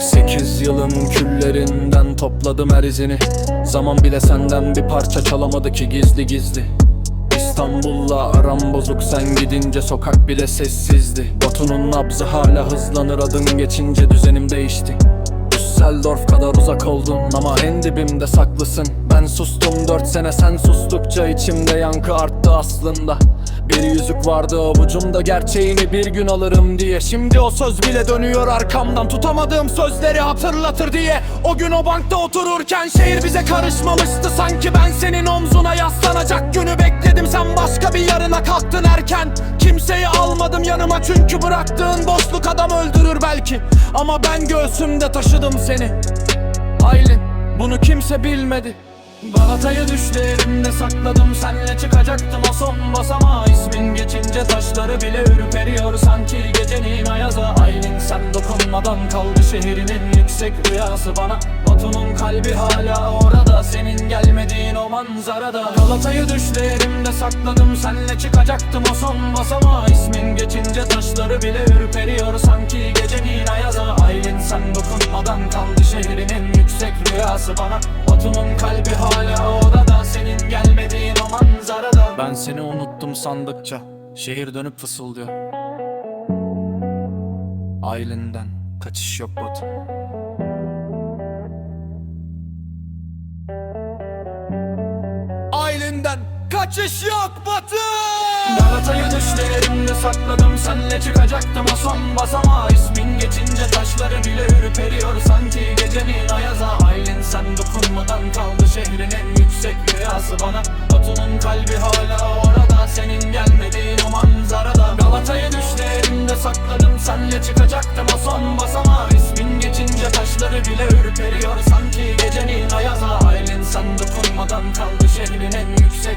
Sekiz yılın küllerinden topladım her izini. Zaman bile senden bir parça çalamadı ki gizli gizli. İstanbul'la aram bozuk sen gidince sokak bile sessizdi. Batu'nun nabzı hala hızlanır adın geçince düzenim değişti. Düsseldorf kadar uzak oldun ama en dibimde saklısın. Ben sustum dört sene sen sustukça içimde yankı arttı aslında Bir yüzük vardı avucumda gerçeğini bir gün alırım diye. Şimdi o söz bile dönüyor arkamdan. Tutamadığım sözleri hatırlatır diye. O gün o bankta otururken şehir bize karışmamıştı. Sanki ben senin omzuna yaslanacak günü bekledim. Sen başka bir yarına kalktın erken. Kimseyi almadım yanıma çünkü bıraktığın boşluk adam öldürür belki. Ama ben göğsümde taşıdım seni. Aylin bunu kimse bilmedi. Balatayı düştü elimde sakladım. Senle çıkacaktım o son İsmin geçince taşları bile ürperiyor Sanki gecenin ayaza? Aylin sen dokunmadan kaldı şehrin en yüksek rüyası bana. Batu'nun kalbi hala orada Senin gelmediğin o manzarada. Galatayı düştü elimde sakladım Senle çıkacaktım o son basamağa İsmin geçince taşları bile ürperiyor Sanki gecenin ayaza? Aylin sen dokunmadan kaldı şehrin en yüksek rüyası bana. Batu'nun kalbi hala odada Senin gelmediğin o manzarada. Ben seni unuttum sandıkça Şehir dönüp fısıldıyor. Aylin'den kaçış yok Batu Aylin'den kaçış yok Batı Galata'yı düşlerimde sakladım. Senle çıkacaktım. O son basamağa İsmin geçince taşları bile ürperiyor Sanki. Gecenin ayaza Aylin sen dokunmadan kaldı. Şehrin en yüksek rüyası bana. Batu'nun kalbi hala çıkacaktım o son basama İsmin geçince taşları bile ürperiyor. Sanki gecenin ayaza Ailen sen dokunmadan kaldı şehrin en yüksek